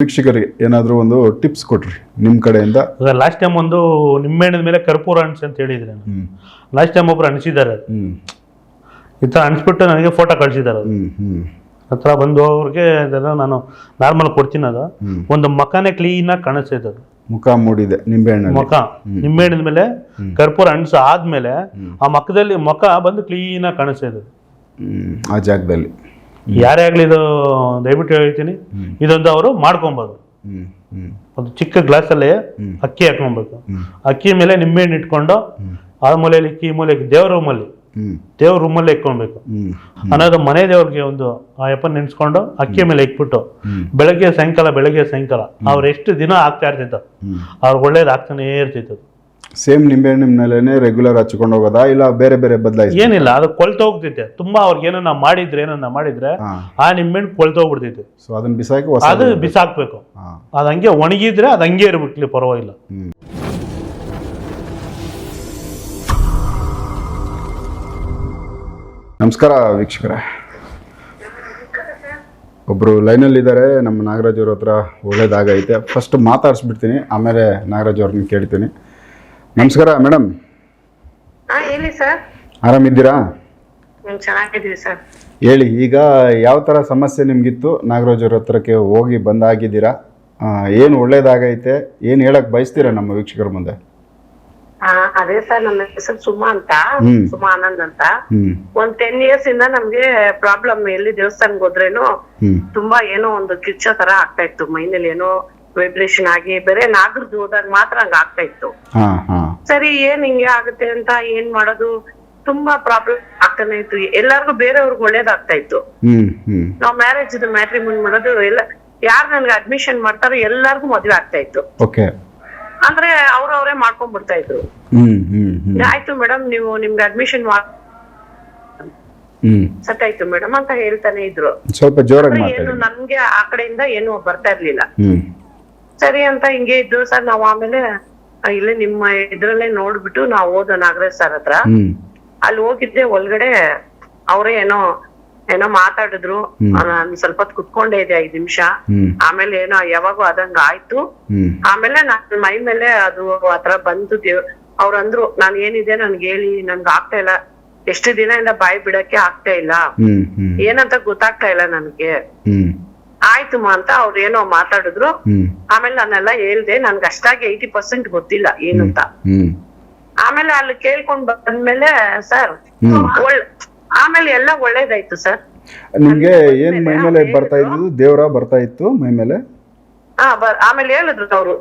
ವೀಕ್ಷಕರಿಗೆ ಏನಾದರೂ ಒಂದು ಟಿಪ್ಸ್ ಕೊಟ್ರಿ ನಿಮ್ಮ ಕಡೆಯಿಂದ? ಲಾಸ್ಟ್ ಟೈಮ್ ಒಂದು ನಿಮ್ಮೆಣ್ಣದ ಮೇಲೆ ಕರ್ಪೂರ ಅಣಿಸಿ ಅಂತ ಹೇಳಿದ್ರೆ ಲಾಸ್ಟ್ ಟೈಮ್ ಒಬ್ರು ಅಣಿಸಿದ್ದಾರೆ ಈ ಥರ ಅಣಿಸ್ಬಿಟ್ಟು ನನಗೆ ಫೋಟೋ ಕಳಿಸಿದ್ದಾರೆ ಹತ್ರ ಬಂದು ಅವ್ರಿಗೆ ಅದೆಲ್ಲ ನಾನು ನಾರ್ಮಲ್ ಕೊಡ್ತೀನಿ ಅದು. ಒಂದು ಮಖನೇ ಕ್ಲೀನಾಗಿ ಕಾಣಿಸ್ತೈತೆ ಅದು. ಮುಖ ಮೂಡಿದೆ ನಿಂಬೆಹಣ್ಣು ಮುಖ. ನಿಂಬೆಹಣ್ಣಿನ ಮೇಲೆ ಕರ್ಪೂರ ಅಣಿಸ ಆದ್ಮೇಲೆ ಆ ಮಖದಲ್ಲಿ ಮುಖ ಬಂದು ಕ್ಲೀನಾಗಿ ಕಾಣಿಸ್ತೈತೆ. ಆ ಜಾಗದಲ್ಲಿ. ಯಾರೇ ಆಗಲಿ ಇದು ದಯವಿಟ್ಟು ಹೇಳ್ತೀನಿ. ಇದೊಂದು ಅವರು ಮಾಡ್ಕೊಬೋದು. ಒಂದು ಚಿಕ್ಕ ಗ್ಲಾಸಲ್ಲಿ ಅಕ್ಕಿ ಹಾಕೊಬೇಕು ಅಕ್ಕಿ ಮೇಲೆ ನಿಂಬೆಹಣ್ಣು ಇಟ್ಕೊಂಡು ಆ ಮೂಲೆಯಲ್ಲಿ ಇಕ್ಕಿ ಮೂಲೆ ಮೂಲೆಗೆ ದೇವ್ರ ರೂಮಲ್ಲಿ ದೇವ್ರ ರೂಮಲ್ಲಿ ಇಟ್ಕೊಳ್ಬೇಕು ಅನ್ನೋದು ಮನೆ ದೇವ್ರಿಗೆ ಒಂದು ಆ ಯಪ್ಪ ನೆನ್ಸ್ಕೊಂಡು ಅಕ್ಕಿ ಮೇಲೆ ಇಟ್ಬಿಟ್ಟು. ಬೆಳಗ್ಗೆ ಸಾಯಂಕಾಲ ಬೆಳಗ್ಗೆ ಸಾಯಂಕಾಲ ಅವ್ರು ಎಷ್ಟು ದಿನ ಆಗ್ತಾ ಇರ್ತಿತ್ತು ಅವ್ರಿಗೆ ಒಳ್ಳೇದು ಆಗ್ತಾನೇ ಇರ್ತಿತ್ತು. ಸೇಮ್ ನಿಂಬೆಹಣ್ಣಿನ ಮೇಲೇನೆ ರೆಗ್ಯುಲರ್ ಹಚ್ಕೊಂಡು ಹೋಗೋದಾ? ಇಲ್ಲ ಬೇರೆ ಬೇರೆ ಬದಲಾಯಿಸಿ ಏನಿಲ್ಲ ಅದು ಕೊಳ್ತ ಹೋಗ್ತೈತೆ ತುಂಬಾ ಅವ್ರಿಗೆ ಏನನ್ನ ಮಾಡಿದ್ರೆ ಏನನ್ನ ಮಾಡಿದ್ರೆ ಆ ನಿಂಬೆಹಣ್ಣು ಕೊಳ್ತ ಹೋಗ್ಬಿಡ್ತೈತೆ ಸೊ ಅದನ್ನ ಬಿಸಾಕಿ ಹೊಸ ಅದು ಬಿಸಾಕ್ಬೇಕು. ಅದು ಹಂಗೆ ಒಣಗಿದ್ರೆ ಅದು ಹಂಗೆ ಇರ್ಬಿಟ್ಲಿ ಪರವಾಗಿಲ್ಲ. ನಮಸ್ಕಾರ ವೀಕ್ಷಕರೇ. ಒಬ್ಬರು ಲೈನಲ್ಲಿ ಇದ್ದಾರೆ ನಮ್ಮ ನಾಗರಾಜ್ ಅವ್ರ ಹತ್ರ ಒಳ್ಳೇದಾಗೈತೆ. ಫಸ್ಟ್ ಮಾತಾಡ್ಸ್ಬಿಡ್ತೀನಿ ಆಮೇಲೆ ನಾಗರಾಜ್ ಅವ್ರನ್ನ ಕೇಳ್ತೀನಿ. ನಮಸ್ಕಾರ ಮೇಡಮ್ ಹಾ ಹೇಳಿ ಸರ್ ಆರಾಮಿದ್ದೀರಾ? ಹ್ಮ್ ಚೆನ್ನಾಗಿದ್ದೀವಿ ಸರ್ ಹೇಳಿ ಈಗ ಯಾವ ತರ ಸಮಸ್ಯೆ ನಿಮ್ಗಿತ್ತು? ನಾಗರಾಜ್ ಅವ್ರ ಹತ್ರಕ್ಕೆ ಹೋಗಿ ಬಂದಾಗಿದ್ದೀರಾ? ಏನು ಒಳ್ಳೇದಾಗೈತೆ? ಏನು ಹೇಳಕ್ ಬಯಸ್ತೀರಾ ನಮ್ಮ ವೀಕ್ಷಕರ ಮುಂದೆ? ಆ, ಅದೇ ಸರ್ ನನ್ನ ಹೆಸರು ಸುಮಾ ಅಂತ. ಹ್ಮ್. ಸುಮಾ ಆನಂದ್ ಅಂತ. ಹ್ಞೂ ಒಂದ್ ಟೆನ್ ಇಯರ್ಸ್ ಇಂದ ನಮ್ಗೆ ಪ್ರಾಬ್ಲಮ್ ಎಲ್ಲಿ ದೇವಸ್ಥಾನಕ್ ಹೋದ್ರೇನು ಹ್ಞೂ ತುಂಬಾ ಏನೋ ಒಂದು ಕಿಚ್ಚ ತರ ಆಗ್ತಾ ಇತ್ತು. ಮೈನಲ್ಲಿ ಏನೋ ವೈಬ್ರೇಷನ್ ಆಗಿ ಬೇರೆ ನಾಗರದ್ದು ಹೋದಾಗ ಮಾತ್ರ ಹಂಗ ಆಗ್ತಾ ಇತ್ತು. ಹಾಂ ಹಾಂ. ಸರಿ ಏನ್ ಹಿಂಗೆ ಆಗುತ್ತೆ ಅಂತ ಏನ್ ಮಾಡೋದು? ತುಂಬಾ ಪ್ರಾಬ್ಲಮ್ ಆಗ್ತಾನೆ ಇತ್ತು. ಎಲ್ಲಾರ್ಗು ಬೇರೆಯವ್ರಿಗೆ ಒಳ್ಳೇದಾಗ್ತಾ ಇತ್ತು. ನಾವ್ ಮ್ಯಾರೇಜ್ ಮ್ಯಾಟ್ರಿಮೋನ್ ಮಾಡೋದು ಎಲ್ಲ ಯಾರು ನನ್ಗೆ ಅಡ್ಮಿಷನ್ ಮಾಡ್ತಾರೋ ಎಲ್ಲಾರ್ಗು ಮದ್ವೆ ಆಗ್ತಾ ಇತ್ತು. ಓಕೆ ಅಂದ್ರೆ ಅವ್ರವ್ರೇ ಮಾಡ್ಕೊಂಡ್ ಬಿಡ್ತಾ ಇದ್ರು. ಹ್ಮ್ ಆಯ್ತು ಮೇಡಮ್ ನೀವು ನಿಮ್ಗೆ ಅಡ್ಮಿಷನ್ ಹ್ಮ್. ಸತ್ತಾಯ್ತು ಮೇಡಮ್ ಅಂತ ಹೇಳ್ತಾನೆ ಇದ್ರು. ಸ್ವಲ್ಪ ಜೋರಾಗಿ ಏನು ಮಾತಾಡಿ. ನನ್ಗೆ ಆ ಕಡೆಯಿಂದ ಏನು ಬರ್ತಾ ಇರ್ಲಿಲ್ಲ. ಸರಿ ಅಂತ ಹಿಂಗೆ ಇದ್ದು ಸರ್ ನಾವ್ ಆಮೇಲೆ ಇಲ್ಲೇ ನಿಮ್ಮ ಇದ್ರಲ್ಲೇ ನೋಡ್ಬಿಟ್ಟು ನಾವ್ ಹೋದ ನಾಗರಾಜ್ ಸರ್ ಹತ್ರ. ಅಲ್ಲಿ ಹೋಗಿದ್ದೆ ಒಳಗಡೆ ಅವರೇ ಏನೋ ಏನೋ ಮಾತಾಡಿದ್ರು. ನಾನು ಸ್ವಲ್ಪ ಹೊತ್ತು ಕುತ್ಕೊಂಡೇ ಇದೆ ಐದ್ ನಿಮಿಷ. ಆಮೇಲೆ ಏನೋ ಯಾವಾಗೂ ಆದಂಗ ಆಯ್ತು. ಆಮೇಲೆ ನಾನು ಮೈ ಮೇಲೆ ಅದು ಆತರ ಬಂತು ದೇವ್ ಅವ್ರ ಅಂದ್ರು ನಾನ್ ಏನಿದೆ ನನ್ಗೆ ಹೇಳಿ ನನ್ಗೆ ಆಗ್ತಾ ಇಲ್ಲ. ಎಷ್ಟು ದಿನದಿಂದ ಬಾಯಿ ಬಿಡಕ್ಕೆ ಆಗ್ತಾ ಇಲ್ಲ. ಏನಂತ ಗೊತ್ತಾಗ್ತಾ ಇಲ್ಲ ನನ್ಗೆ. ಆಯ್ತು ಅಂತ ಅವ್ರು ಏನೋ ಮಾತಾಡಿದ್ರು. ಆಮೇಲೆ ನಾನೆಲ್ಲ ಹೇಳ್ದೆ ನನ್ಗೆ ಅಷ್ಟಾಗಿ ಏಯ್ಟಿ ಪರ್ಸೆಂಟ್ ಗೊತ್ತಿಲ್ಲ ಏನು ಅಂತ. ಆಮೇಲೆ ಅಲ್ಲಿ ಕೇಳ್ಕೊಂಡ್ ಬಂದ್ಮೇಲೆ ಸರ್ ಒಳ್ಳೆ ಆಮೇಲೆ ಎಲ್ಲ ಒಳ್ಳೇದಾಯ್ತು ಸರ್. ನಿಮ್ಗೆ ಏನ್ ಮೈ ಮೇಲೆ ಬರ್ತಾ ಇದ್ದು ದೇವ್ರ ಬರ್ತಾ ಇತ್ತು ಮೈ ಮೇಲೆ? ಹಾ ಬರ್ ಆಮೇಲೆ ಹೇಳಿದ್ರು ಅವ್ರು.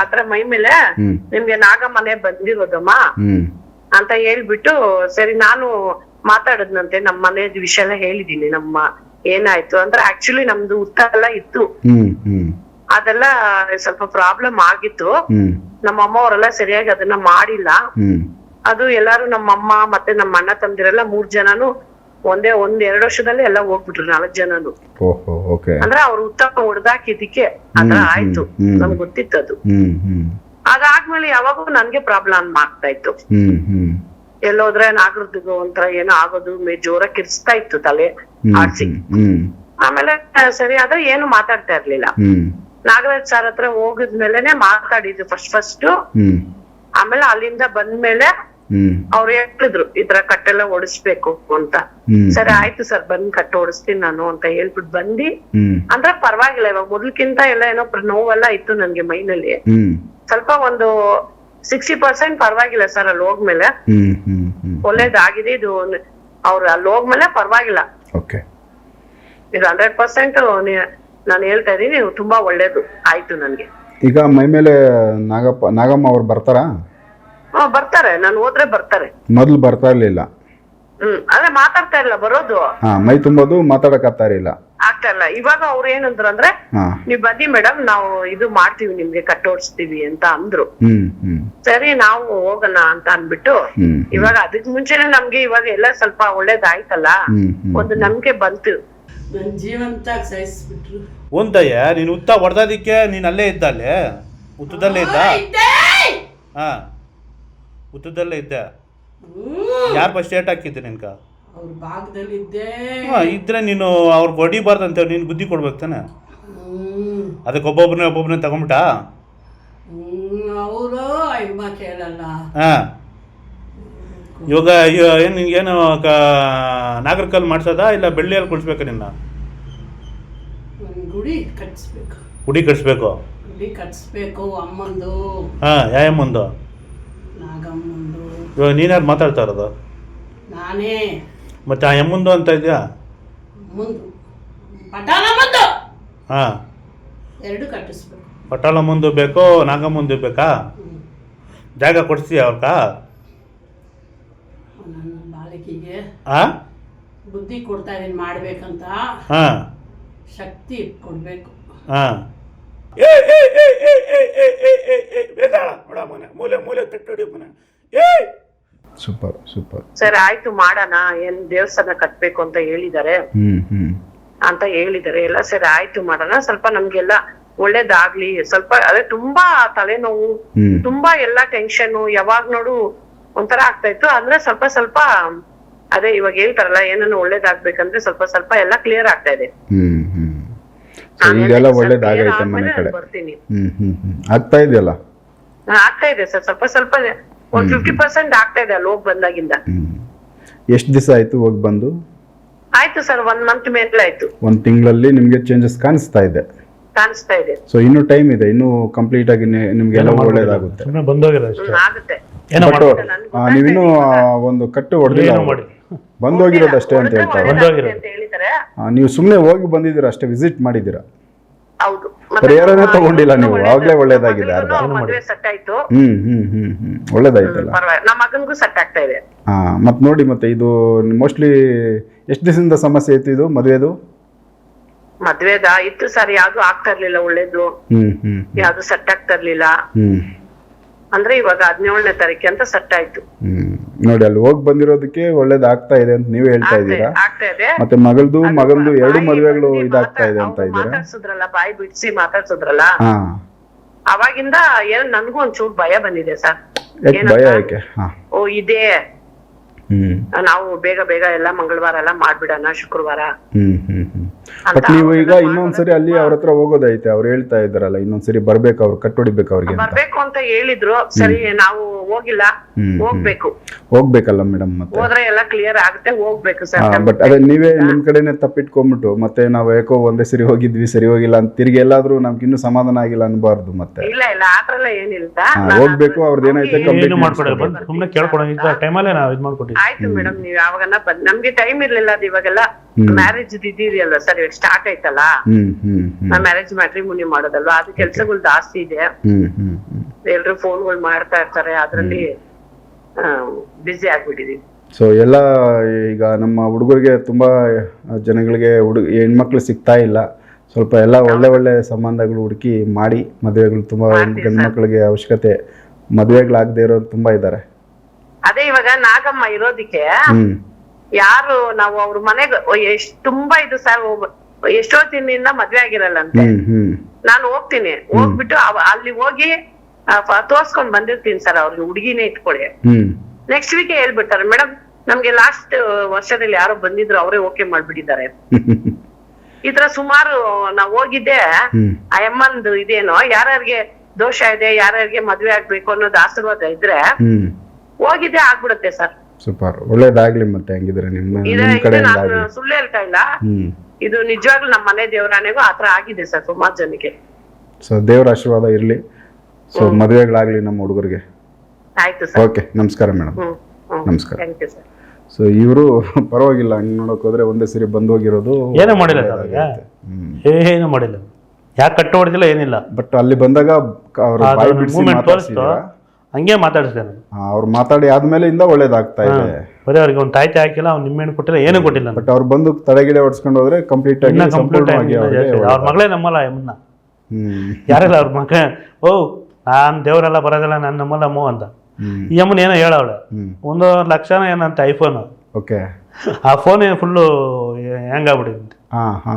ಆತರ ಮೈ ಮೇಲೆ ನಿಮ್ಗೆ ನಾಗಮ್ಮನೆ ಬಂದಿರೋದಮ್ಮ. ಅಂತ ಹೇಳ್ಬಿಟ್ಟು ಸರಿ ನಾನು ಮಾತಾಡದ್ನಂತೆ ನಮ್ಮ ಮನೆ ವಿಷಯ ಎಲ್ಲ ಹೇಳಿದೀನಿ ನಮ್ಮ ಏನಾಯ್ತು ಅಂದ್ರೆ ಆಕ್ಚುಲಿ ನಮ್ದು ಉತ್ತ ಎಲ್ಲ ಇತ್ತು. ಅದೆಲ್ಲ ಸ್ವಲ್ಪ ಪ್ರಾಬ್ಲಮ್ ಆಗಿತ್ತು. ನಮ್ಮ ಅಮ್ಮ ಅವರೆಲ್ಲ ಸರಿಯಾಗಿ ಅದನ್ನ ಮಾಡಿಲ್ಲ. ಅದು ಎಲ್ಲಾರು ನಮ್ಮ ಅಮ್ಮ ಮತ್ತೆ ನಮ್ಮ ಅಣ್ಣ ತಮ್ದಿರೆಲ್ಲ ಮೂರ್ ಜನನು ಒಂದೇ ಒಂದ್ ಎರಡ್ ವರ್ಷದಲ್ಲಿ ಎಲ್ಲ ಹೋಗ್ಬಿಟ್ರು ನಾಲ್ಕ್ ಜನನು. ಅಂದ್ರೆ ಅವ್ರ ಉತ್ತಮ ಹೊಡೆದಾಕಿದ್ದಕ್ಕೆ ಅದ್ರ ಆಯ್ತು. ನಮ್ಗೆ ಗೊತ್ತಿತ್ತು ಅದು ಅದಾದ್ಮೇಲೆ ಯಾವಾಗೂ ನನ್ಗೆ ಪ್ರಾಬ್ಲಮ್ ಆಗ್ತಾ ಇತ್ತು. ಎಲ್ಲೋದ್ರೆ ನಾಗರದ್ದು ಒಂಥರ ಏನೋ ಆಗೋದು ಮೇ ಜೋರ ಕಿರ್ಸ್ತಾ ಇತ್ತು ತಲೆ ಆಡ್ಸಿ. ಆಮೇಲೆ ಸರಿ ಆದ್ರೆ ಏನು ಮಾತಾಡ್ತಾ ಇರ್ಲಿಲ್ಲ. ನಾಗರಾಜ್ ಸರ್ ಹತ್ರ ಹೋಗಿದ್ಮೇಲೆನೆ ಮಾತಾಡಿದ್ದು ಫಸ್ಟ್ ಫಸ್ಟ್ ಆಮೇಲೆ ಅಲ್ಲಿಂದ ಬಂದ್ಮೇಲೆ ಅವ್ರು ಹೇಳಿದ್ರು ಈ ತರ ಕಟ್ಟೆಲ್ಲ ಓಡಿಸ್ಬೇಕು ಅಂತ. ಸರಿ ಆಯ್ತು ಸರ್ ಬಂದ್ ಕಟ್ಟೆ ಓಡಿಸ್ತೀನಿ ನಾನು ಅಂತ ಹೇಳ್ಬಿಟ್ಟು ಬಂದಿ. ಅಂದ್ರೆ ಪರವಾಗಿಲ್ಲ ಇವಾಗ ಮೊದ್ಲಕ್ಕಿಂತ ಎಲ್ಲ ಏನೋ ನೋವೆಲ್ಲ ಇತ್ತು ನನ್ಗೆ ಮೈನಲ್ಲಿ. ಸ್ವಲ್ಪ ಒಂದು ಸಿಕ್ಸ್ಟಿ ಪರ್ಸೆಂಟ್ ಪರವಾಗಿಲ್ಲ ಸರ್ ಅಲ್ಲಿ ಹೋಗ್ಮೇಲೆ. ಹ್ಮ್ ಹ್ಞೂ ಒಳ್ಳೇದಾಗಿದೆ ಇದು ಅವ್ರು ಅಲ್ಲಿ ಹೋಗ್ಮೇಲೆ ಪರವಾಗಿಲ್ಲ. ಓಕೆ. ಇದು ಹಂಡ್ರೆಡ್ ಪರ್ಸೆಂಟ್ ನಾನು ಹೇಳ್ತಾ ಇದೀನಿ ತುಂಬಾ ಒಳ್ಳೇದು ಆಯ್ತು ನನ್ಗೆ. ಈಗ ಮೈ ಮೇಲೆ ನಾಗಪ್ಪ ನಾಗಮ್ಮ ಅವ್ರು ಬರ್ತಾರಾ? ಹಾ ಬರ್ತಾರೆ ನಾನು ಹೋದ್ರೆ ಬರ್ತಾರೆ. ಮೊದಲು ಬರ್ತಾ ಇರಲಿಲ್ಲ. ಹ್ಮ್ ಅದೇ ಮಾತಾಡ್ತಾ ಇಲ್ಲ ಬರೋದು. ಹಾಂ ಮೈ ತುಂಬೋದು ಮಾತಾಡಕತ್ತಾರ ಇಲ್ಲ ಆಗ್ತಾ ಇಲ್ಲ. ಇವಾಗ ಅವ್ರು ಏನಂದ್ರು ಅಂದ್ರೆ ಹಾಂ. ನೀವ್ ಬನ್ನಿ ಮೇಡಮ್ ನಾವು ಇದು ಮಾಡ್ತೀವಿ ನಿಮ್ಗೆ ಕಟ್ಟೋಡ್ಸ್ತೀವಿ ಅಂತ ಅಂದ್ರು. ಸರಿ ನಾವು ಹೋಗೋಣ ಅಂತ ಅನ್ಬಿಟ್ಟು ಇವಾಗ ಅದಕ್ ಮುಂಚೆನೆ ನಮ್ಗೆ ಇವಾಗ ಎಲ್ಲ ಸ್ವಲ್ಪ ಒಳ್ಳೇದಾಯ್ತಲ್ಲ? ಒಂದು ನಂಬಿಕೆ ಬಂತು. ನನ್ ಜೀವಂತಾಗ ಸಾಯಿಸ್ಬಿಟ್ರು ಒಂದಯ್ಯ ನೀನು ಉತ್ತ ಹೊಡೆದೋದಕ್ಕೆ ನೀನು ಅಲ್ಲೇ ಇದ್ದ ಅಲ್ಲೇ ಉತ್ತದಲ್ಲೇ ಇದ್ದ? ಹಾಂ ಉತ್ತದಲ್ಲೇ ಇದ್ದೆ ಯಾರು ಫಸ್ಟ್ ಏಟ್ ಹಾಕಿದ್ದೆ ನಿನ್ಕ ಅವ್ರ ಭಾಗದಲ್ಲಿದ್ದೆ ಹಾ ಇದ್ರೆ ನೀನು ಅವ್ರ ಬಡಿ ಬಾರ್ದಂತ ನೀನು ಬುದ್ಧಿ ಕೊಡ್ಬೇಕು ತಾನೆ? ಹ್ಮ್. ಅದಕ್ಕೆ ಒಬ್ಬೊಬ್ಬನೇ ಒಬ್ಬೊಬ್ಬನೇ ತಗೊಂಬಿಟ್ಟಾ? ಅವರು ಅಯ್ಯಮ್ಮ ಕೇಳಲ್ಲ. ಹಾಂ. ಇವಾಗ ಏನು ನಿನ್ಗೇನು ಕ ನಾಗರಕಲ್ ಮಾಡ್ಸೋದಾ ಇಲ್ಲ ಬೆಳ್ಳಿಯಲ್ಲಿ ಕುಡಿಸ್ಬೇಕಾ ನಿನ್ನ? ಒಂದ್ ಗುಡಿ ಕಟ್ಸ್ಬೇಕು. ಗುಡಿ ಕಟ್ಸ್ಬೇಕು? ಗುಡಿ ಕಟ್ಸ್ಬೇಕು ಅಮ್ಮಂದು. ಹಾಂ ಯಾಯಮ್ಮಂದು? ಇವಾಗ ನೀನ್ಯಾರು ಮಾತಾಡ್ತಾ ಇರೋದು ನಾನೇ ಮತ್ತೆ ಆ ಎಮ್ಮುಂದು ಅಂತ ಇದೆಯಾ ಮುಂದು ಪಟಾಲ ಮುಂದು ಹಾಂ ಎರಡು ಕಟ್ಟಿಸ್ಬೇಕು ಪಟಾಳ ಮುಂದು ಬೇಕೋ ಮುಂದು ಬೇಕಾ ಹ್ಮ್. ಜಾಗ ಕೊಡ್ಸಿ ಅವ್ರಕ್ಕ ನನ್ನ ಬಾಲಕಿಗೆ ಹಾಂ ಬುದ್ಧಿ ಕೊಡ್ತಾ ಇದೀನಿ ಮಾಡ್ಬೇಕಂತ ಹಾಂ ಶಕ್ತಿ ಕೊಡ್ಬೇಕು ಹಾಂ ಮೂಲೆ ಮೂಲೆ ತಟ್ಟಡಿ ಮನೆ ಏಯ್ ಸೂಪರ್ ಸೂಪರ್ ಸರ್ ಆಯ್ತು ಮಾಡೋಣ. ಏನ್ ದೇವಸ್ಥಾನ ಕಟ್ಬೇಕು ಅಂತ ಹ್ಮ್ ಹ್ಮ್. ಅಂತ ಹೇಳಿದಾರೆ ಎಲ್ಲ ಸರಿ ಆಯ್ತು ಮಾಡೋಣ. ಸ್ವಲ್ಪ ನಮ್ಗೆಲ್ಲ ಒಳ್ಳೇದಾಗ್ಲಿ. ಸ್ವಲ್ಪ ಅದೇ ತುಂಬಾ ತಲೆನೋವು ಹ್ಮ್. ತುಂಬಾ ಎಲ್ಲಾ ಟೆನ್ಷನ್ ಯಾವಾಗ್ ನೋಡು ಒಂಥರ ಆಗ್ತಾ ಇತ್ತು. ಅಂದ್ರೆ ಸ್ವಲ್ಪ ಸ್ವಲ್ಪ ಅದೇ ಇವಾಗ ಹೇಳ್ತಾರಲ್ಲ ಏನನ್ನು ಒಳ್ಳೇದಾಗ್ಬೇಕಂದ್ರೆ ಸ್ವಲ್ಪ ಸ್ವಲ್ಪ ಎಲ್ಲ ಕ್ಲಿಯರ್ ಆಗ್ತಾ ಇದೆ. ಹ್ಮ್ ಹ್ಮ್. ಸೊ ನಾನ್ ಈಗೆಲ್ಲ ಸ್ವಲ್ಪ ಒಳ್ಳೇದಾಗೈತೆ ಮನೆ ಆದ್ಮೇಲೆ ಕಡೆ. ಬರ್ತೀನಿ. ಹ್ಮ್ ಹ್ಮ್ ಹ್ಮ್. ಆಗ್ತಾ ಇದೆಯಲ್ಲ? ಹಾ, ಆಗ್ತಾ ಇದೆ ಸರ್. ಸ್ವಲ್ಪ ಸ್ವಲ್ಪ ಒಂದ್ ಫಿಫ್ಟಿ ಪರ್ಸೆಂಟ್ ಆಗ್ತಾ ಇದೆ ಅಲ್ಲಿ ಹೋಗಿ ಬಂದಾಗಿಂದ. ಎಷ್ಟು ದಿವಸ ಆಯ್ತು ಹೋಗಿ ಬಂದು? ಆಯ್ತು ಸರ್ ಒನ್ ಮಂತ್ ಮೇಲೆ ಆಯ್ತು. ಒಂದ್ ತಿಂಗಳಲ್ಲಿ ನಿಮ್ಗೆ ಚೇಂಜಸ್ ಕಾಣಿಸ್ತಾ ಇದೆ. ಕಾಣಿಸ್ತಾ ಇದೆ. ಸೊ ಇನ್ನೂ ಟೈಮ್ ಇದೆ ಇನ್ನೂ ಕಂಪ್ಲೀಟ್ ಆಗಿ ನಿಮ್ಗೆ ಎಲ್ಲ ಒಳ್ಳೇದಾಗುತ್ತೆ. ಸುಮ್ಮನೆ ಬಂದೋಗಿರೋ ಅಷ್ಟೇ. ಹ್ಮ್, ಆಗುತ್ತೆ. ಏನೋ ಬಟ್ ಮಾಡ್ಬೋದು. ನೀವಿನ್ನೂ ಒಂದು ಕಟ್ಟು ಹೊಡೆದಿಲ್ಲ ಏನೋ ಮಾಡಿ ಬಂದೋಗಿರೋದು ಅಷ್ಟೇ ಅಂತ ಹೇಳ್ತಾರೆ ಬಂದೋಗಿರೋದು. ಅಂತ ಹೇಳಿದಾರೆ. ಆ, ನೀವು ಸುಮ್ಮನೆ ಹೋಗಿ ಬಂದಿದ್ದೀರಾ ಅಷ್ಟೇ ವಿಸಿಟ್ ಮಾಡಿದ್ದೀರಾ? ಹೌದು. ಪರಿಹಾರನೇ ತಗೊಂಡಿಲ್ಲ ನೀವು. ಆಗ್ಲೇ ಒಳ್ಳೇದಾಗಿದೆ ಮಗನಿಗೂ ಅರ್ಧ. ಮದ್ವೆ ಸೆಟ್ ಆಯ್ತು. ಹ್ಮ್ ಹ್ಮ್ ಹ್ಮ್ ಹ್ಮ್. ಒಳ್ಳೇದಾಯ್ತಲ್ಲ? ಪರವಾಗಿಲ್ಲ. ನಮ್ಮ ಮಗನಿಗೂ ಸೆಟ್ ಆಗ್ತಾ ಇದೆ. ಹಾ ಮತ್ತೆ ನೋಡಿ ಮತ್ತೆ ಇದು ಮೋಸ್ಟ್ಲಿ ಎಷ್ಟು ದಿವಸದಿಂದ ಸಮಸ್ಯೆ ಇತ್ತು ಇದು ಮದುವೆದು? ಮದ್ವೆದ? ಇತ್ತು ಸರ್ ಯಾವ್ದು ಆಗ್ತಾ ಇರ್ಲಿಲ್ಲ ಒಳ್ಳೇದು. ಹ್ಮ್ ಹ್ಮ್ ಯಾವ್ದು ಸೆಟ್ ಆಗ್ತಾ ಇರ್ಲಿಲ್ಲ. ಹ್ಮ್. ಅಂದ್ರೆ ಇವಾಗ ಹದಿನೇಳನೇ ತಾರೀಕೆ ಅಂತ ಸೆಟ್ ಆಯ್ತು. ಹ್ಮ್. ನೋಡಿ ಅಲ್ಲಿ ಹೋಗಿ ಬಂದಿರೋದಕ್ಕೆ ಒಳ್ಳೇದಾಗ್ತಾ ಇದೆ ಅಂತ ನೀವು ಹೇಳ್ತಾ ಇದ್ದೀರಾ? ಆಗ್ತಾ ಇದೆ. ಮತ್ತೆ ಮಗಳದು ಮಗಳದು ಮಗಂದು ಎರಡು ಮದುವೆಗಳು ಇದಾಗ್ತಾ ಇದೆ ಅಂತ ಇದ್ರಲ್ಲ ಇದ್ದೀರಾ? ಮಾತಾಡ್ಸಿದ್ರಲ್ಲ ಬಾಯಿ ಬಿಡಿಸಿ ಮಾತಾಡ್ಸಿದ್ರಲ್ಲ. ಹಾ. ಅವಾಗಿಂದ ಏನ್ ನನ್ಗೂ ಒಂಚೂರು ಭಯ ಬಂದಿದೆ ಸರ್. ಯಾಕೆ ಭಯ ಯಾಕೆ? ಹಾ. ಓ ಇದೇ. ಹ್ಮ್. ನಾವು ಬೇಗ ಬೇಗ ಎಲ್ಲ ಮಂಗಳವಾರ ಎಲ್ಲ ಮಾಡ್ಬಿಡೋಣ ಶುಕ್ರವಾರ. ಹ್ಮ್ ಹ್ಮ್ ಹ್ಮ್. ಬಟ್ ನೀವು ಈಗ ಇನ್ನೊಂದ್ಸರಿ ಅಲ್ಲಿ ಅವ್ರ ಹತ್ರ ಹೋಗೋದೈತೆ ಅವ್ರು ಹೇಳ್ತಾ ಇದ್ದಾರಲ್ಲ ಇನ್ನೊಂದ್ಸರಿ ಬರ್ಬೇಕು ಅವ್ರು ಕಟ್ಟೊಡಿಬೇಕು ಅವ್ರಿಗೆ ಅಂತ. ಬರ್ಬೇಕು ಅಂತ ಹೇಳಿದ್ರು. ಸರಿ ನಾವು ಹೋಗಿಲ್ಲ. ಹೋಗ್ಬೇಕು. ಹೋಗ್ಬೇಕಲ್ಲ ಮೇಡಮ್ ಮತ್ತೆ? ಹೋದ್ರೆ ಎಲ್ಲ ಕ್ಲಿಯರ್ ಆಗುತ್ತೆ ಹೋಗ್ಬೇಕು ಸರ್. ಬಟ್ ಅದೇ ನೀವೇ ನಿಮ್ ಕಡೆನೆ ತಪ್ಪಿಟ್ಕೊಂಡ್ಬಿಟ್ಟು ಮತ್ತೆ ನಾವು ಯಾಕೋ ಒಂದೇ ಸರಿ ಹೋಗಿದ್ವಿ ಸರಿ ಹೋಗಿಲ್ಲ ಅಂತ ತಿರ್ಗಿ ಎಲ್ಲಾದ್ರೂ ನಮ್ಗೆ ಇನ್ನೂ ಸಮಾಧಾನ ಆಗಿಲ್ಲ ಅನ್ಬಾರ್ದು ಮತ್ತೆ. ಇಲ್ಲ ಇಲ್ಲ ಆತರ ಏನಿಲ್ಲ. ಹೋಗ್ಬೇಕು, ಅವ್ರದ್ದು ಏನಾಯ್ತು ಕಂಪ್ಲೀಟ್ ಮಾಡ್ಕೊಡಲ್ಲ ಬಂದು ಸುಮ್ಮನೆ ಕೇಳ್ಕೊಡೋ ಇದ್ದ ಟೈಮಲ್ಲೇ ನಾವು ಇದು ಮಾಡ್ಕೊಟ್ಟಿದ್ವಿ ಆಯ್ತು ಮೇಡಮ್ ನೀವು ಯಾವಾಗನ ಬಂದ್ ನಮ್ಗೆ ಟೈಮ್ ಇರ್ಲಿಲ್ಲ ಅದು ಇವಾಗೆಲ್ಲ. ಮ್ಯಾರೇಜ್ ಇದೆಯಲ್ಲ ಸರ್ ಇವಾಗ ಸ್ಟಾರ್ಟ್ ಆಯ್ತಲ್ಲ? ಮ್ಯಾರೇಜ್ ಮ್ಯಾಟ್ರಿಮೋನಿ ಮಾಡೋದಲ್ವಾ? ಅದು ಕೆಲ್ಸಗಳು ಜಾಸ್ತಿ ಇದೆ. ಎಲ್ರು ಫೋನ್ಗಳು ಮಾಡ್ತಾ ಇರ್ತಾರೆ ಅದ್ರಲ್ಲಿ ಬಿಸಿ ಆಗ್ಬಿಟ್ಟಿದೀವಿ. ಸೊ ಎಲ್ಲ ಈಗ ನಮ್ಮ ಹುಡುಗರಿಗೆ ತುಂಬಾ ಜನಗಳಿಗೆ ಹುಡುಗ ಹೆಣ್ಮಕ್ಳು ಸಿಗ್ತಾ ಇಲ್ಲ. ಸ್ವಲ್ಪ ಎಲ್ಲ ಒಳ್ಳೆ ಒಳ್ಳೆ ಸಂಬಂಧಗಳು ಹುಡುಕಿ ಮಾಡಿ ಮದುವೆಗಳು ತುಂಬಾ ಗಂಡು ಮಕ್ಕಳಿಗೆ ಅವಶ್ಯಕತೆ ಮದುವೆಗಳಾಗದೆ ಇರೋರು ತುಂಬಾ ಇದ್ದಾರೆ. ಅದೇ ಇವಾಗ ನಾಗಮ್ಮ ಇರೋದಿಕ್ಕೆ ಯಾರು ನಾವು ಅವ್ರ ಮನೆಗೆ ಎಷ್ಟ್ ತುಂಬಾ ಇದು ಸರ್ ಎಷ್ಟೋ ದಿನದಿಂದ ಮದ್ವೆ ಆಗಿರಲ್ಲ ಅಂತ ನಾನು ಹೋಗ್ತೀನಿ. ಹೋಗ್ಬಿಟ್ಟು ಅಲ್ಲಿ ಹೋಗಿ ತೋರ್ಸ್ಕೊಂಡ್ ಬಂದಿರ್ತೀನಿ ಸರ್ ಅವ್ರಿಗೆ ಹುಡುಗಿನೇ ಇಟ್ಕೊಳ್ಳಿ ಹ್ಮ್. ನೆಕ್ಸ್ಟ್ ವೀಕ್ ಹೇಳ್ಬಿಡ್ತಾರೆ ಮೇಡಮ್ ನಮ್ಗೆ ಲಾಸ್ಟ್ ವರ್ಷದಲ್ಲಿ ಯಾರೋ ಬಂದಿದ್ರು ಅವರೇ ಓಕೆ ಮಾಡ್ಬಿಟ್ಟಿದ್ದಾರೆ. ಈ ತರ ಸುಮಾರು ನಾವ್ ಹೋಗಿದ್ದೆ. ಆ ಅಮ್ಮಂದು ಇದೇನೋ ಯಾರ್ಯಾರಿಗೆ ದೋಷ ಇದೆ ಯಾರ್ಯಾರಿಗೆ ಮದ್ವೆ ಆಗ್ಬೇಕು ಅನ್ನೋದು ಆಶೀರ್ವಾದ ಇದ್ರೆ ಹೋಗಿದ್ದೆ ಆಗ್ಬಿಡುತ್ತೆ ಸರ್ ಸೂಪರ್. ಒಳ್ಳೇದಾಗ್ಲಿ ಮತ್ತೆ ಹಂಗಿದ್ರೆ ನಿಮ್ಮ ಸುಳ್ಳು ಹೇಳ್ತಾ ಇಲ್ಲ. ಇದು ನಿಜವಾಗ್ಲೂ ನಮ್ಮ ಮನೆ ದೇವರಾಣೆಗೂ ಆತರ ಆಗಿದೆ ಸರ್ ಸುಮಾರು ಜನಕ್ಕೆ. ಸೊ ದೇವರ ಆಶೀರ್ವಾದ ಇರಲಿ. ಸೊ ಮದುವೆಗಳಾಗಲಿ ನಮ್ಮ ಹುಡುಗರಿಗೆ. ಆಯ್ತು ಸರ್. ಓಕೆ ನಮಸ್ಕಾರ ಮೇಡಮ್. Hmm hmm. ನಮಸ್ಕಾರ. ಥ್ಯಾಂಕ್ ಯು ಸರ್ ಸೊ ಇವರು ಪರವಾಗಿಲ್ಲ ಹಂಗೆ ನೋಡಕ್ ಹೋದ್ರೆ ಒಂದೇ ಸರಿ ಬಂದು ಹೋಗಿರೋದು ಏನೂ ಮಾಡಿಲ್ಲ ಸರ್ ಅವ್ರಿಗೆ. ಹ್ಮ್. ಏನು ಮಾಡಿಲ್ಲ. ಯಾಕೆ ಕಟ್ಟು ಹೊಡೆದಿಲ್ಲ ಏನಿಲ್ಲ. ಬಟ್ ಅಲ್ಲಿ ಬಂದಾಗ ಅವ್ರ ಬಾಯಿ ಬಿಡಿಸಿ ಮೂಮೆಂಟ್ ತೋರಿಸ್ತು. ಮಾತಾಡ್ಸಿದ್ರ ಹಂಗೆ ಮಾತಾಡಿಸಿದೆ ನಾನು. ಅವ್ರು ಮಾತಾಡಿ ಆದ್ಮೇಲೆ ಇಂದ ಒಳ್ಳೇದಾಗ್ತಾ ಇದೆ. ಬರೀ ಅವ್ರಿಗೆ ಒಂದು ತಾಯ್ತಿ ಹಾಕಿಲ್ಲ ಅವ್ನು ನಿಮ್ಮೇನು ಕೊಟ್ಟಿಲ್ಲ ಏನೂ ಕೊಟ್ಟಿಲ್ಲ ಬಟ್ ಅವ್ರು ಬಂದು ತಡೆಗಿಡೆ ಹೊಡ್ಸ್ಕೊಂಡು ಹೋದ್ರೆ ಕಂಪ್ಲೀಟ್ ಆಗಿ ಇನ್ನ ಕಂಪ್ಲೀಟ್ ಸಂಪೂರ್ಣವಾಗಿ ಅವ್ರಿಗೆ ಅವ್ರ. ಮಗಳೇ ನಮ್ಮಲ್ಲ ಎಮ್ಮನ್ನ ಹ್ಮ್. ಯಾರೆಲ್ಲ ಅವ್ರ ಮಗ ಓ ನಾನು ದೇವರೆಲ್ಲ ಬರೋದಿಲ್ಲ ನನ್ನ ಅಮ್ಮ ಅಂತ. ಈ ಅಮ್ಮನ ಏನೋ ಹೇಳವಳೆ. ಒಂದು ಲಕ್ಷನ ಏನಂತ ಐಫೋನು. ಓಕೆ. ಆ ಫೋನ್ ಏನು ಫುಲ್ಲು ಹೆಂಗಾಗ್ಬಿಟ್ಟಿದೆ. ಹಾ ಹಾ.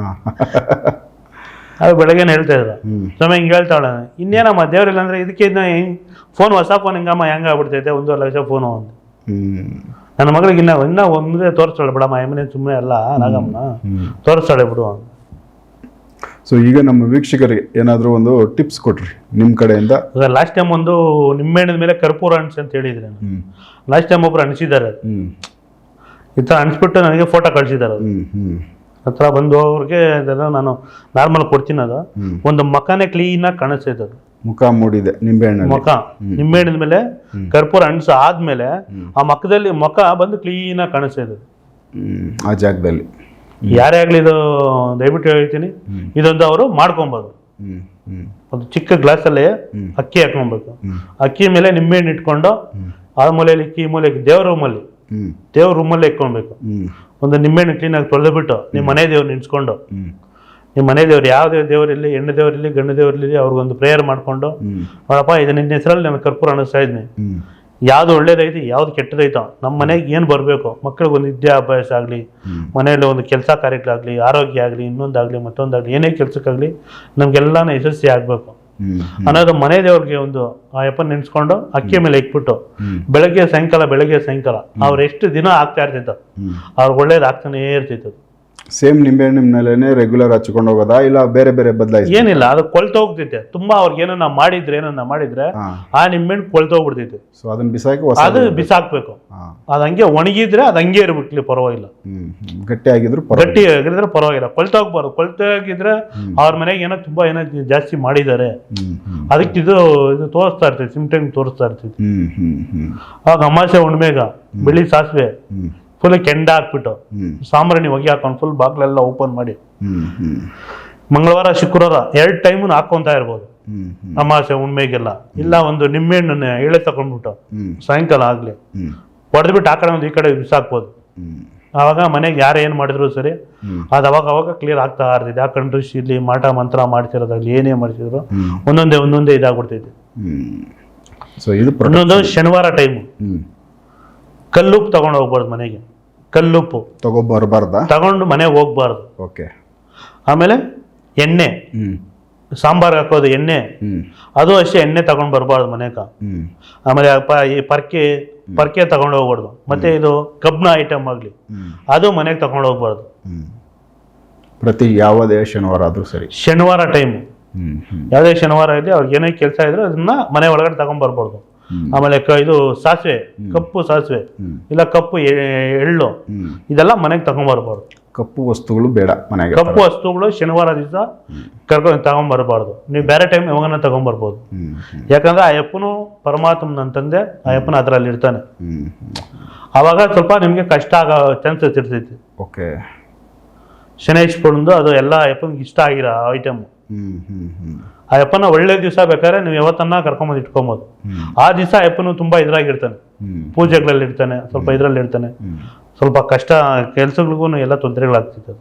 ಅದು ಬೆಳಗ್ಗೆನೇ ಹೇಳ್ತಾ ಇದ್ರು. ಸ್ವಾಮಿ ಹಿಂಗೆ ಹೇಳ್ತಾಳೆ ಇನ್ನೇನಮ್ಮ ದೇವರಿಲ್ಲ ಅಂದರೆ ಇದಕ್ಕೆ ಇನ್ನು ಫೋನ್ ಹೊಸ ಫೋನ್ ಹಿಂಗಮ್ಮ ಹೆಂಗಾಗ್ಬಿಡ್ತೈತೆ ಒಂದೂವರೆ ಲಕ್ಷ ಫೋನು ಅಂತ. ನನ್ನ ಮಗಳಿಗೆ ಇನ್ನ ಇನ್ನೂ ಒಂದೇ ತೋರಿಸ್ತಾಳೆ ಬಿಡಮ್ಮ ಎಮ್ಮನೆ ಸುಮ್ಮನೆ ಅಲ್ಲ ನಾಗಮ್ಮನ ಹ್ಮ್. ತೋರಿಸ್ತಾಳೆ ಬಿಡು ಅಂತ. ಸೊ ಈಗ ನಮ್ಮ ವೀಕ್ಷಕರಿಗೆ ಏನಾದರೂ ಒಂದು ಟಿಪ್ಸ್ ಕೊಟ್ರಿ ನಿಮ್ಮ ಕಡೆಯಿಂದ. ಲಾಸ್ಟ್ ಟೈಮ್ ಒಂದು ನಿಂಬೆಹಣ್ಣದ ಮೇಲೆ ಕರ್ಪೂರ ಅಣಿಸಿ ಅಂತ ಹೇಳಿದ್ರೆ ಲಾಸ್ಟ್ ಟೈಮ್ ಒಬ್ರು ಅಣಿಸಿದ್ದಾರೆ ಹ್ಞೂ ಈ ಥರ ಅಣಿಸ್ಬಿಟ್ಟು ನನಗೆ ಫೋಟೋ ಕಳಿಸಿದ್ದಾರೆ ಅದು ಹ್ಞೂ ಹ್ಞೂ ಹತ್ರ ಬಂದು ಅವ್ರಿಗೆ ನಾನು ನಾರ್ಮಲ್ ಕೊಡ್ತೀನಿ ಅದು. ಒಂದು ಮಖನೇ ಕ್ಲೀನಾಗಿ ಕಾಣಿಸ್ತೈತೆ ಅದು. ಮುಖ ಮೂಡಿದೆ ನಿಂಬೆಹಣ್ಣು ಮುಖ. ನಿಂಬೆಹಣ್ಣದ ಮೇಲೆ ಕರ್ಪೂರ ಅಣಿಸು ಆದ್ಮೇಲೆ ಆ ಮಖದಲ್ಲಿ ಮುಖ ಬಂದು ಕ್ಲೀನಾಗಿ ಕಾಣಿಸ್ತಾ ಅದು. ಆ ಜಾಗದಲ್ಲಿ. ಯಾರೇ ಆಗಲಿ ಇದು ದಯವಿಟ್ಟು ಹೇಳ್ತೀನಿ. ಇದೊಂದು ಅವರು ಮಾಡ್ಕೊಬೋದು. ಒಂದು ಚಿಕ್ಕ ಗ್ಲಾಸಲ್ಲಿ ಅಕ್ಕಿ ಹಾಕೊಬೇಕು ಅಕ್ಕಿ ಮೇಲೆ ನಿಂಬೆಹಣ್ಣು ಇಟ್ಕೊಂಡು ಆ ಮೂಲೆಯಲ್ಲಿ ಈ ಮೂಲೆಗೆ ದೇವ್ರ ರೂಮಲ್ಲಿ ದೇವ್ರ ರೂಮಲ್ಲಿ ಇಟ್ಕೊಬೇಕು. ಒಂದು ನಿಂಬೆಹಣ್ಣು ಕ್ಲೀನಾಗಿ ತೊಳೆದ್ಬಿಟ್ಟು ನಿಮ್ಮ ಮನೆ ದೇವ್ರು ನಿನ್ಸ್ಕೊಂಡು ಹ್ಞೂ ನಿಮ್ಮ ಮನೆ ದೇವ್ರು ಯಾವುದೇ ದೇವರಿರಲಿ ಹೆಣ್ಣು ದೇವರಿರಲಿ ಗಂಡು ದೇವರಿರಲಿ ಅವ್ರಿಗೊಂದು ಪ್ರೇಯರ್ ಮಾಡ್ಕೊಂಡು ಅವರಪ್ಪ ನೋಡಪ್ಪ ಇದು ನಿನ್ನ ಹೆಸರಲ್ಲಿ ನಾನು ಕರ್ಪೂರ ಅನಿಸ್ತಾ ಇದ್ದೀನಿ. ಯಾವ್ದು ಒಳ್ಳೇದೈತಿ ಯಾವ್ದು ಕೆಟ್ಟದೈತೋ ನಮ್ಮ ಮನೆಗೆ ಏನು ಬರಬೇಕು ಮಕ್ಕಳಿಗೆ ಒಂದು ವಿದ್ಯಾಭ್ಯಾಸ ಆಗಲಿ ಮನೆಯಲ್ಲಿ ಒಂದು ಕೆಲಸ ಕಾರ್ಯಗಳಾಗಲಿ ಆರೋಗ್ಯ ಆಗಲಿ ಇನ್ನೊಂದಾಗಲಿ ಮತ್ತೊಂದಾಗಲಿ ಏನೇ ಕೆಲಸಕ್ಕಾಗಲಿ ನಮಗೆಲ್ಲನೂ ಯಶಸ್ವಿ ಆಗಬೇಕು. ಅನ್ನೋದು ಮನೆ ದೇವ್ರಿಗೆ ಒಂದು ಆ ಯಪ್ಪ ನೆನೆಸ್ಕೊಂಡು ಅಕ್ಕಿ ಮೇಲೆ ಇಟ್ಬಿಟ್ಟು ಬೆಳಗ್ಗೆ ಸಾಯಂಕಾಲ ಬೆಳಗ್ಗೆ ಸಾಯಂಕಾಲ ಅವ್ರು ಎಷ್ಟು ದಿನ ಆಗ್ತಾ ಇರ್ತಿತ್ತು ಅವ್ರಿಗೆ ಒಳ್ಳೇದು ಆಗ್ತಾನೇ ಇರ್ತಿತ್ತು. ಸೇಮ್ ನಿಂಬೆಹಣ್ಣಿನ ಮೇಲೆನೆ ರೆಗ್ಯುಲರ್ ಹಚ್ಕೊಂಡು ಹೋಗೋದಾ? ಇಲ್ಲ ಬೇರೆ ಬೇರೆ ಬದಲಾಯಿಸಿ ಏನಿಲ್ಲ ಅದು ಕೊಳ್ತ ಹೋಗ್ತೈತೆ ತುಂಬಾ ಅವ್ರಿಗೆ ಏನನ್ನ ಮಾಡಿದ್ರೆ ಏನನ್ನ ಮಾಡಿದ್ರೆ ಆ ನಿಂಬೆಹಣ್ಣು ಹಣ್ಣು ಹೋಗ್ಬಿಡ್ತೈತೆ ಸೊ ಅದನ್ನ ಬಿಸಾಕಿ ಹೊಸ ಅದು ಬಿಸಾಕ್ಬೇಕು. ಅದ ಹಂಗೆ ಒಣಗಿದ್ರೆ ಅದು ಹಂಗೆ ಇರ್ಬಿಟ್ಲಿ ಪರವಾಗಿಲ್ಲ. ಗಟ್ಟಿ ಆಗಿದ್ರು ಪರವಾಗಿಲ್ಲ. ಗಟ್ಟಿ ಆಗಿದ್ರೆ ಪರವಾಗಿಲ್ಲ. ಕೊಳ್ತ ಹೋಗ್ಬಾರ್ದು. ಕೊಳ್ತ ಆಗಿದ್ರೆ ಅವ್ರ ಮನೆಗೆ ಏನೋ ತುಂಬಾ ಏನೋ ಜಾಸ್ತಿ ಮಾಡಿದ್ದಾರೆ. ಅದಕ್ಕೆ ಇದು ಇದು ತೋರಿಸ್ತಾ ಇರ್ತೈತೆ ಸಿಮ್ಟಮ್ ತೋರಿಸ್ತಾ ಇರ್ತೈತಿ ಆಗ ಅಮಾಸೆ ಉಣ್ಮೇಗ ಬಿಳಿ ಸಾಸಿವೆ ಫುಲ್ ಕೆಂಡ ಹಾಕ್ಬಿಟ್ಟು. ಸಾಂಬ್ರಾಣಿ ಹೊಗೆ ಹಾಕೊಂಡು ಫುಲ್ ಬಾಗ್ಲೆಲ್ಲ ಓಪನ್ ಮಾಡಿ. ಮಂಗಳವಾರ ಶುಕ್ರವಾರ ಎರಡು ಟೈಮ್ ಹಾಕೊಂತ ಇರ್ಬೋದು. ಅಮಾಸೆ ಉಣ್ಮೆಗೆಲ್ಲ ಇಲ್ಲ ಒಂದು ನಿಂಬೆಹಣ್ಣನ್ನ ಎಳೆ ತಗೊಂಡ್ಬಿಟ್ಟು ಸಾಯಂಕಾಲ ಆಗ್ಲಿ. ಹೊಡೆದ್ಬಿಟ್ಟು ಆ ಕಡೆ ಒಂದು ಈ ಕಡೆ ಬಿಸಾಕ್ಬೋದು. ಆವಾಗ ಮನೆಗೆ ಯಾರು ಏನು ಮಾಡಿದ್ರು ಸರಿ. ಅದು ಅವಾಗ ಅವಾಗ ಕ್ಲಿಯರ್ ಆಗ್ತಾ ಇರ್ತೈತೆ. ಯಾಕಂದ್ರೆ ಇಲ್ಲಿ ಮಾಟ ಮಂತ್ರ ಮಾಡ್ತಿರೋದಾಗ್ಲಿ ಏನೇ ಮಾಡ್ತಿದ್ರು ಒಂದೊಂದೇ ಒಂದೊಂದೇ ಇದಾಗ್ಬಿಡ್ತೈತೆ. ಇನ್ನೊಂದು ಶನಿವಾರ ಟೈಮು ಕಲ್ಲುಪ್ಪು ತಗೊಂಡು ಹೋಗ್ಬಾರ್ದು ಮನೆಗೆ. ಕಲ್ಲುಪ್ಪು. ತಗೊಬರ್ಬಾರ್ದ? ತಗೊಂಡು ಮನೆಗೆ ಹೋಗ್ಬಾರ್ದು. ಓಕೆ. ಆಮೇಲೆ ಎಣ್ಣೆ. ಸಾಂಬಾರ್ ಹಾಕೋದು ಎಣ್ಣೆ. ಅದು ಅಷ್ಟೇ ಎಣ್ಣೆ ತಗೊಂಡು ಬರಬಾರ್ದು ಮನೆಗ. ಆಮೇಲೆ ಪ- ಈ ಪರ್ಕೆ ಪರ್ಕೆ ತಗೊಂಡು ಹೋಗ್ಬಾರ್ದು. ಮತ್ತೆ ಇದು ಕಬ್ಬಿಣ ಐಟಮ್ ಆಗಲಿ. ಅದು ಮನೆಗೆ ತಗೊಂಡು ಹೋಗ್ಬಾರ್ದು. ಪ್ರತಿ ಯಾವುದೇ ಶನಿವಾರ ಆದರೂ ಸರಿ. ಶನಿವಾರ ಟೈಮು ಯಾವುದೇ ಶನಿವಾರ ಇದೆ ಅವ್ರಿಗೆ ಏನೇ ಕೆಲಸ ಇದ್ರೆ ಅದನ್ನ ಮನೆ ಒಳಗಡೆ ತಗೊಂಡ್ ಬರ್ಬಾರ್ದು. ಆಮೇಲೆ ಕ ಇದು ಸಾಸಿವೆ ಕಪ್ಪು ಸಾಸಿವೆ ಇಲ್ಲ ಕಪ್ಪು ಎಳ್ಳು ಇದೆಲ್ಲ ಮನೆಗೆ ತಗೊಂಡ್ಬರ್ಬಾರ್ದು ಕಪ್ಪು ವಸ್ತುಗಳು ಬೇಡ ಮನೆಗೆ ಕಪ್ಪು ವಸ್ತುಗಳು ಶನಿವಾರ ದಿವಸ ಕರ್ಕೊಂಡು ತಗೊಂಡ್ಬರ್ಬಾರ್ದು ನೀವು ಬೇರೆ ಟೈಮ್ ಯಾವಾಗನ ಹ್ಞೂ ಯಾಕಂದ್ರೆ ಆ ಯಪ್ಪನು ಪರಮಾತ್ಮನ ತಂದೆ ಆ ಯಪ್ಪನ ಅದರಲ್ಲಿ ಇರ್ತಾನೆ. ಅವಾಗ ಸ್ವಲ್ಪ ನಿಮಗೆ ಕಷ್ಟ ಆಗೋ ಚಾನ್ಸಸ್ ಇರ್ತೈತಿ. ಓಕೆ ಶನೇಶ್ವರಂದು ಅದು ಎಲ್ಲ ಯಪ್ಪನಿಗೆ ಇಷ್ಟ ಆಗಿರೋ ಐಟಮ್ ಆ ಅಪ್ಪನ ಒಳ್ಳೆ ದಿವಸ ಬೇಕಾದ್ರೆ ನೀವು ಯಾವತ್ತನ್ನ ಕರ್ಕೊಂಬಂದು ಇಟ್ಕೊಬೋದು. ಆ ದಿವಸ ಅಪ್ಪನು ತುಂಬಾ ಇದ್ರಾಗಿರ್ತಾನೆ. ಪೂಜೆಗಳಲ್ಲಿ ಇರ್ತಾನೆ ಸ್ವಲ್ಪ ಇದರಲ್ಲಿ ಇರ್ತಾನೆ. ಸ್ವಲ್ಪ ಕಷ್ಟ ಕೆಲಸಗಳಿಗೂ ಎಲ್ಲ ತೊಂದರೆಗಳಾಗ್ತಿತ್ತು.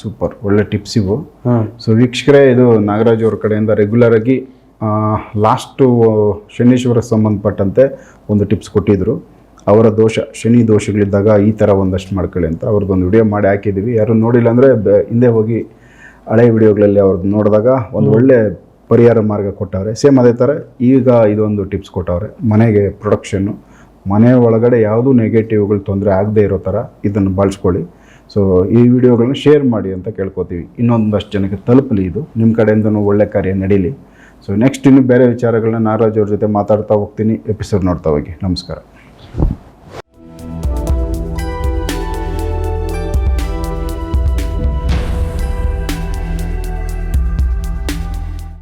ಸೂಪರ್. ಒಳ್ಳೆ ಟಿಪ್ಸ್ ಇವು. ಸೊ ವೀಕ್ಷಕರೇ ಇದು ನಾಗರಾಜ್ ಅವ್ರ ಕಡೆಯಿಂದ ರೆಗ್ಯುಲರ್ ಆಗಿ ಲಾಸ್ಟು ಶನೀಶ್ವರ ಸಂಬಂಧಪಟ್ಟಂತೆ ಒಂದು ಟಿಪ್ಸ್ ಕೊಟ್ಟಿದ್ರು. ಅವರ ದೋಷ ಶನಿ ದೋಷಗಳಿದ್ದಾಗ ಈ ಥರ ಒಂದಷ್ಟು ಮಾಡ್ಕೊಳ್ಳಿ ಅಂತ ಅವ್ರದ್ದೊಂದು ವಿಡಿಯೋ ಮಾಡಿ ಹಾಕಿದ್ದೀವಿ ಯಾರು ನೋಡಿಲ್ಲ ಅಂದರೆ ಹಿಂದೆ ಹೋಗಿ ಹಳೆ ವಿಡಿಯೋಗಳಲ್ಲಿ ಅವ್ರದ್ದು ನೋಡಿದಾಗ ಒಂದು ಒಳ್ಳೆ ಪರಿಹಾರ ಮಾರ್ಗ ಕೊಟ್ಟವ್ರೆ. ಸೇಮ್ ಅದೇ ಥರ ಈಗ ಇದೊಂದು ಟಿಪ್ಸ್ ಕೊಟ್ಟವ್ರೆ. ಮನೆಗೆ ಪ್ರೊಡಕ್ಷನ್ನು ಮನೆ ಒಳಗಡೆ ಯಾವುದೂ ನೆಗೆಟಿವ್ಗಳು ತೊಂದರೆ ಆಗದೇ ಇರೋ ಥರ ಇದನ್ನು ಬಳಸ್ಕೊಳ್ಳಿ. ಸೊ ಈ ವಿಡಿಯೋಗಳನ್ನ ಶೇರ್ ಮಾಡಿ ಅಂತ ಕೇಳ್ಕೊತೀವಿ. ಇನ್ನೊಂದಷ್ಟು ಜನಕ್ಕೆ ತಲುಪಲಿ ಇದು. ನಿಮ್ಮ ಕಡೆಯಿಂದನೂ ಒಳ್ಳೆ ಕಾರ್ಯ ನಡೀಲಿ. ಸೊ ನೆಕ್ಸ್ಟ್ ಇನ್ನು ಬೇರೆ ವಿಚಾರಗಳನ್ನ ನಾರಾಜ್ ಅವ್ರ ಜೊತೆ ಮಾತಾಡ್ತಾ ಹೋಗ್ತೀನಿ. ಎಪಿಸೋಡ್ ನೋಡ್ತಾ ಹೋಗಿ. ನಮಸ್ಕಾರ.